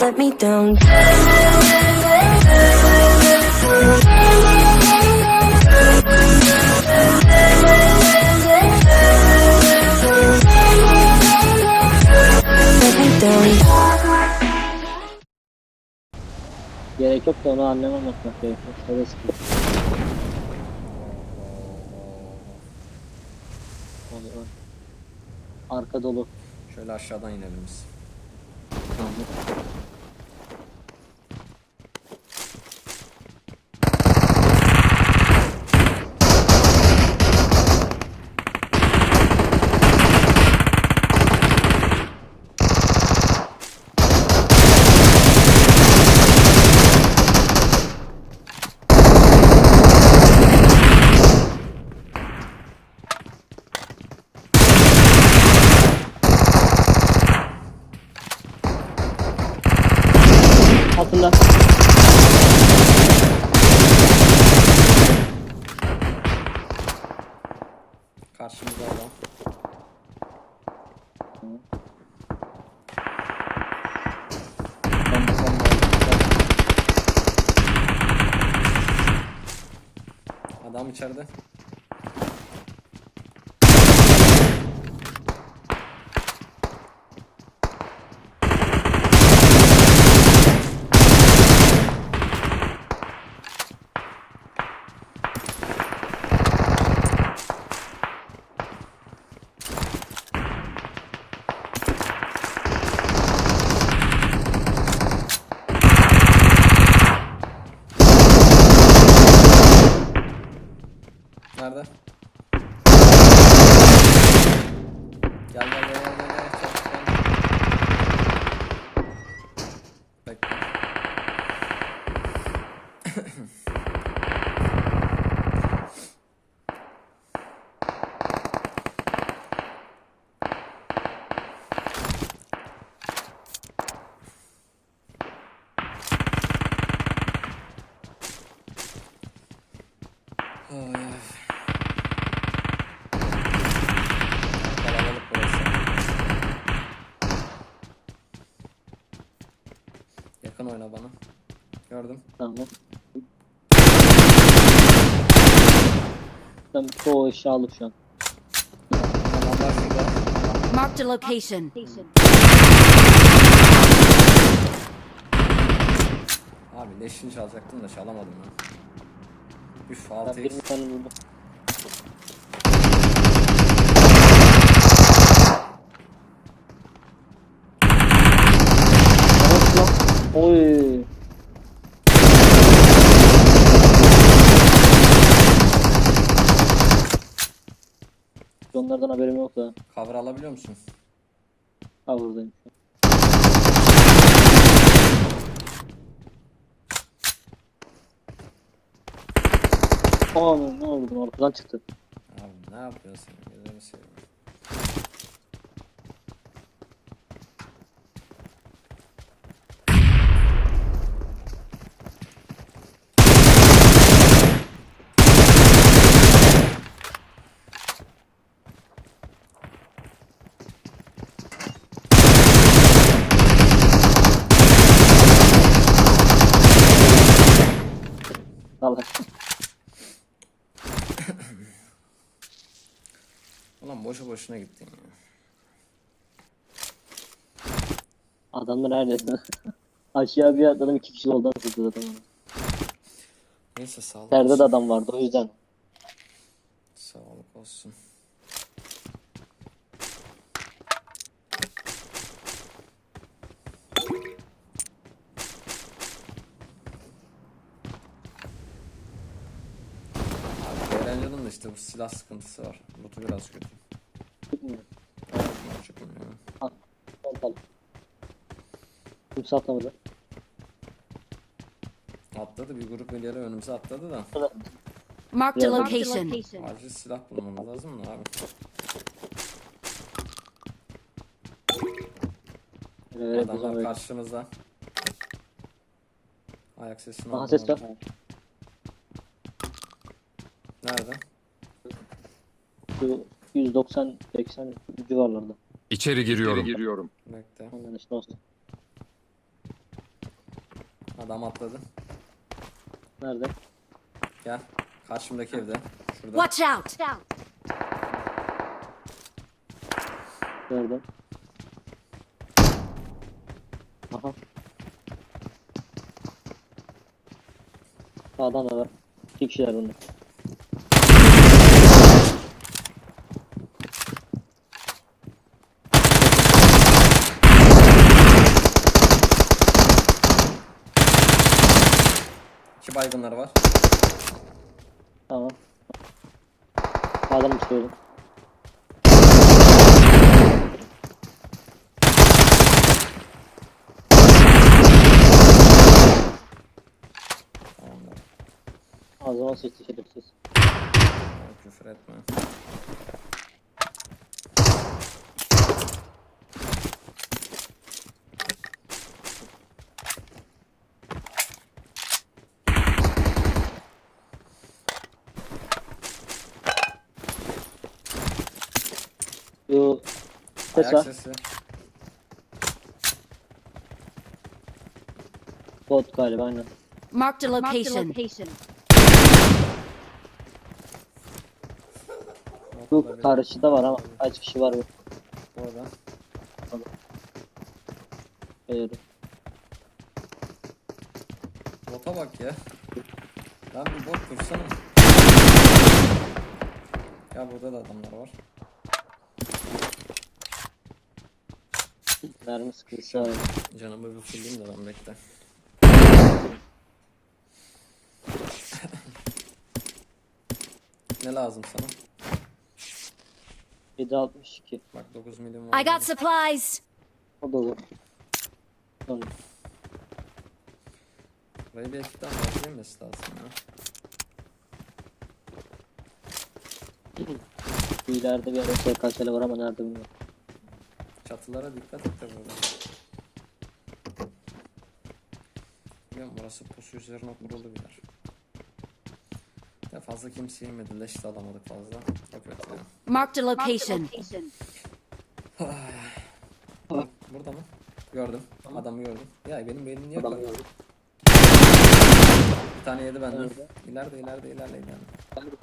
let me down. Gerek yok da onu anneme gerekiyor. Öyle sıkıntı. Oluyor. Arka dolu. Şöyle aşağıdan inelim biz. Tamam. Altında. Karşımızda adam. Tamam, tamam. Adam içeride. Nerede? Gel gel gel gel gel gel. Çabuk gel. Bekle. Ay, ay. Kalabalık burası. Yakın oyna bana. Gördüm. Tamam. Ben çoğu eşya alıp şu an. Adamlar şurada. Marked a location. Abi leşini çalacaktım da çalamadım ya. Üf Ben 6x. birini tane buldum. Evet lan. Oy. Onlardan haberim yok da. Cover alabiliyor musun? Ha buradayım. Aa ne oldu? Arkadan çıktı. Abi ne yapıyorsun? Gözünü seveyim. Allah. Ulan boşu boşuna gittin ya. Adamlar nerede? Aşağı bir atladım iki kişi oldu atladı adam. Neyse sağlık olsun. de adam vardı o yüzden. Sağlık olsun. Abi Erencan'ın da işte bu silah sıkıntısı var. Loot'u biraz kötü. Çıkmıyor. Çıkmıyor. Kimse atlamadı. Atladı bir grup ileri önümüze atladı da. Marked a location. Acil silah bulmamız lazım da abi. Evet, Adamlar karşımızda. Ayak sesini Aha ses var. Nerede? Şu 190-80 civarlarda. İçeri giriyorum. giriyorum. Bekle. Ondan işte olsun. Adam atladı. Nerede? Gel. Karşımdaki evde. Şurada. Watch out! Nerede? Aha. Sağdan da var. İki kişiler bunlar. İki baygınları var. Tamam. Sağdan mı çıkıyorum? Tamamdır. Ağzıma sıçtı şerefsiz. Küfür etme. Ses Ayak var. sesi. Bot galiba aynen. Marked a location. Bu karşıda var ama kaç kişi var bu? Orada. Hayır. Bota bak ya. Lan bir bot dursana. Ya burada da adamlar var. Mermi sıkıntısı var. Canımı bir fulleyim de ben bekle. ne lazım sana? 762. Bak 9 milyon var. I got supplies. O da olur. Sonra. Burayı bir ekipten yemesi lazım ya. Bu ileride bir yerde SKS'li var ama nerede bilmiyorum. Çatılara dikkat et de burada. Biliyorum burası pusu üzerine kurulu bir yer. Ya fazla kimse yemedi. Leş de alamadık fazla. Çok kötü ya. Marked a location. Burada mı? Gördüm. Adamı gördüm. Ya benim beynim niye gördüm. Bir tane yedi benden. Nerede? İleride ileride ileride ileride.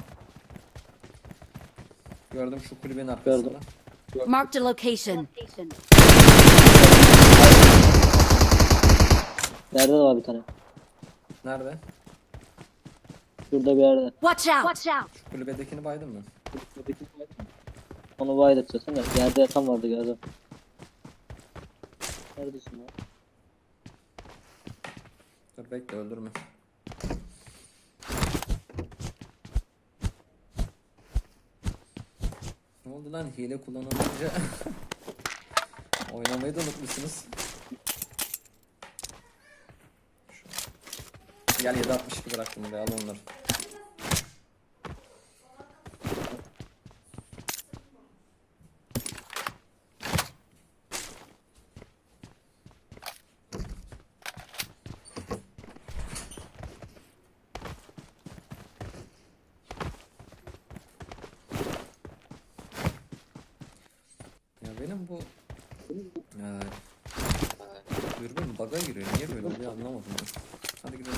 Gördüm şu kulübenin arkasında. Gördüm. Marked a location. Yerde de var bir tane. Nerede? Şurada bir yerde. Watch out! Watch out! Şu kulübedekini baydın mı? Onu wide edeceksin de yerde yatan vardı gördüm. Neredesin lan? Dur bekle öldürme. Ne oldu lan hile kullanılınca oynamayı da unutmuşsunuz. Gel 762 bıraktım buraya al onları. Ya benim bu ya, dürbün bug'a giriyor. Niye böyle oluyor anlamadım ben. Hadi gidelim.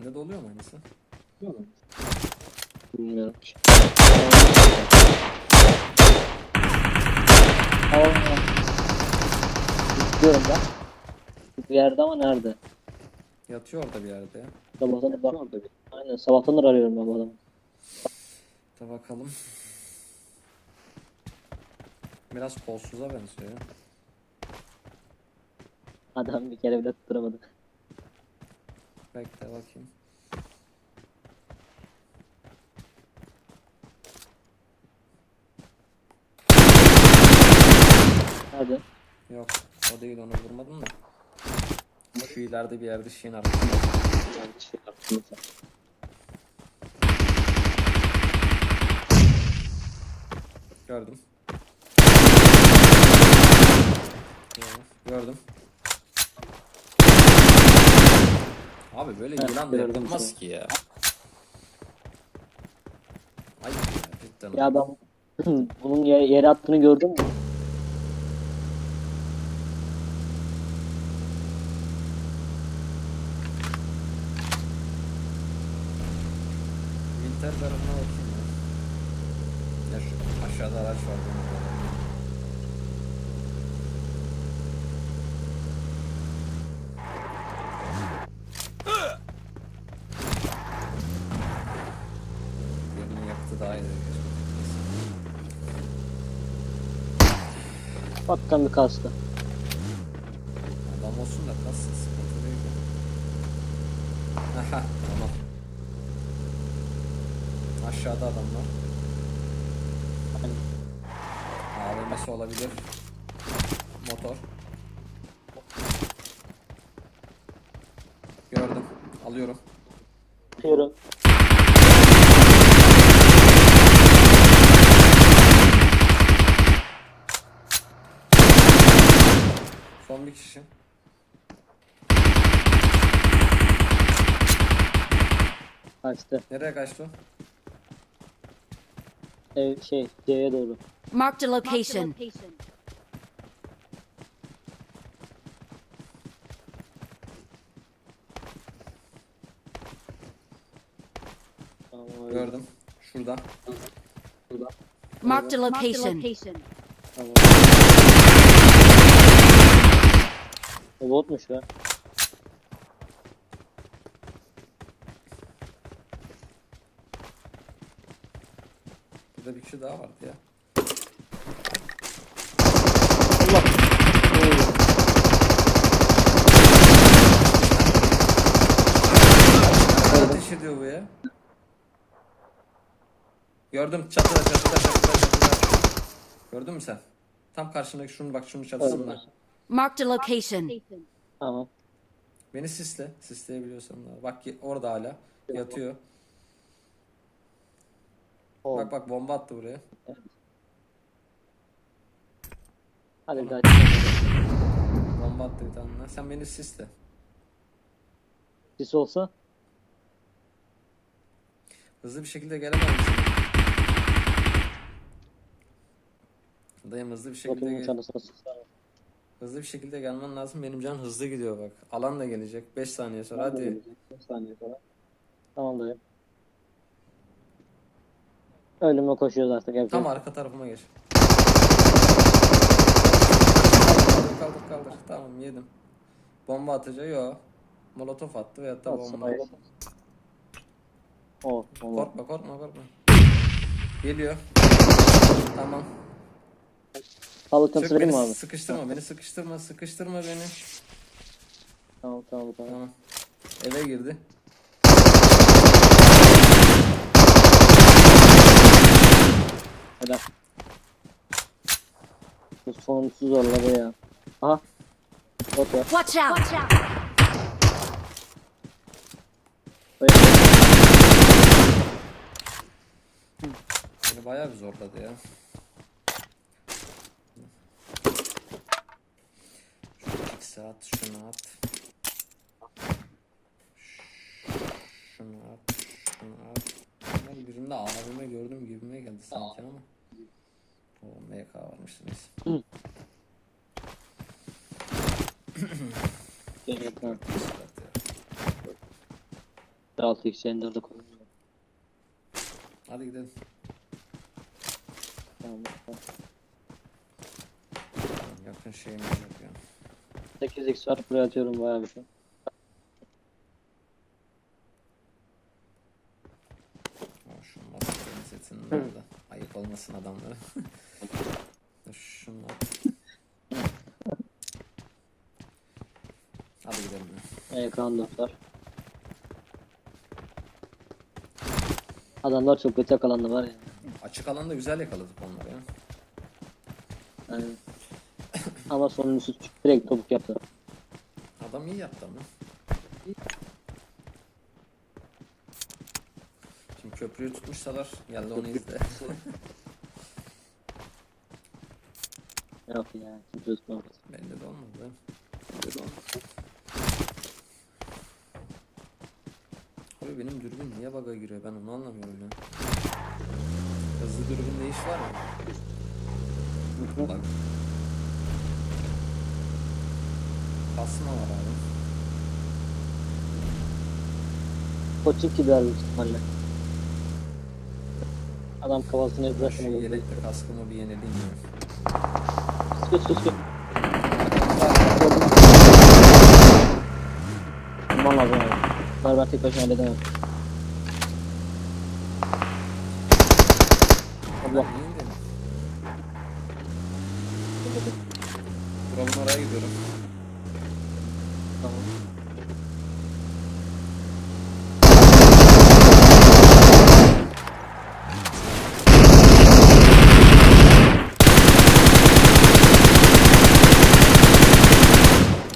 Sende de oluyor mu aynısı? Bilmiyorum ki. Allah. Gidiyorum ben. Bir yerde ama nerede? Yatıyor orada bir yerde ya. Sabahtan bak. Aynen sabahtandır arıyorum ben bu adamı. Da bakalım. Biraz kolsuza benziyor ya. Adam bir kere bile tutturamadı. Bekle bakayım. Nerede? Yok o değil onu vurmadım da. Şu ileride bir yerde şeyin arkasında. Gördüm. Gördüm. Abi böyle Heh, yılan da yapılmaz seni. ki ya. cidden. o. Ya ben bunun yere, yere attığını gördün mü? Winter tarafına bakayım ya. Ya şu aşağıda araç var. bunu daha iyi. Baktan bir kastı. Adam olsun da kalsın sıkıntı değil. Aha tamam. Aşağıda adamlar. Hani AVM'si olabilir. Motor. Gördüm. Alıyorum. Bir kişi. Kaçtı. Nereye kaçtı o? Ev şey C'ye doğru. Marked a location. Tamam, öyle. Gördüm. Şurada. Burada. Marked a location. Tamam. O botmuş be. Burada bir kişi daha vardı ya. Allah. Ne ateş ediyor bu ya? Gördüm çatıda çatıda çatıda çatıda. Gördün mü sen? Tam karşındaki şunun bak şunun çatısında. Marked a location. Tamam. Beni sisle. Sisleyebiliyorsan da. Bak ki- orada hala. Yatıyor. O. Bak bak bomba attı buraya. Hadi bir daha. Bomba attı bir tane. daha. Sen beni sisle. Sis olsa Hızlı bir şekilde gelemez misin? Dayım hızlı bir şekilde gel. sıksana. Hızlı bir şekilde gelmen lazım. Benim can hızlı gidiyor bak. Alan da gelecek. 5 saniye sonra hadi. Bir saniye sonra. Tamam dayı. Ölüme koşuyoruz artık. yapacak Tam şey arka tarafıma geç. Kaldır kaldır kaldır. Tamam yedim. Bomba atıcı yok. Molotof attı veyahut da bomba. Atsın, O, o. Korkma korkma korkma. Geliyor. Tamam. Halıkını Çık beni mı abi? sıkıştırma beni sıkıştırma sıkıştırma beni. Tamam tamam tamam. Tamam. Eve girdi. Hadi. Bu sonsuz zorladı ya. Aha. Bot var. Watch out! Hayır. Beni bayağı bir zorladı ya. İkisi at, şunu at. Şunu at, şunu at. Ben birinde abime gördüm gibime geldi sanki ama. O MK varmış neyse. 6 x 54'e koyuyorum. Hadi gidelim. Tamam. Yakın şeyimiz yok ya. 8x var. Buraya atıyorum bayağı bir şey. Aa, şu maskelerin setinin orada. Ayıp olmasın adamlara. Dur at. Hadi gidelim ya. Ekran 4 var. Adamlar çok kötü yakalandı var ya. Açık alanda güzel yakaladık onları ya. Yani. Ama sonuncusu direkt topuk yaptı. Adam iyi yaptı ama. Şimdi köprüyü tutmuşsalar gel de onu izle. Yok ya. Kimse tutmadı. Belli de olmadı. Belli de olmadı. Abi benim dürbün niye bug'a giriyor ben onu anlamıyorum ya. Hızlı Hızlı dürbünde iş var mı? Bak. Kasma var abi. Koçuk gibi büyük ihtimalle. Adam kafasını Ben etrafına şu vurdu. yelekli kaskımı bir yenileyim mi? Geç geç geç. Aman lazım abi. Bunlar ben tek başına halledemem. Allah. İyiyim de. Buramın oraya gidiyorum. Tamam.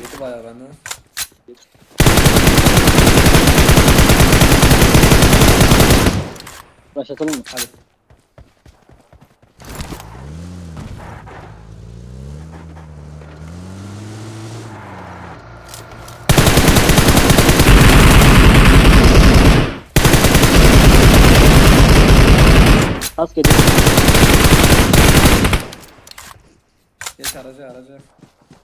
Yedi bayağı benden. Başlatalım mı? Hadi. Az geliyor. Geç araca araca.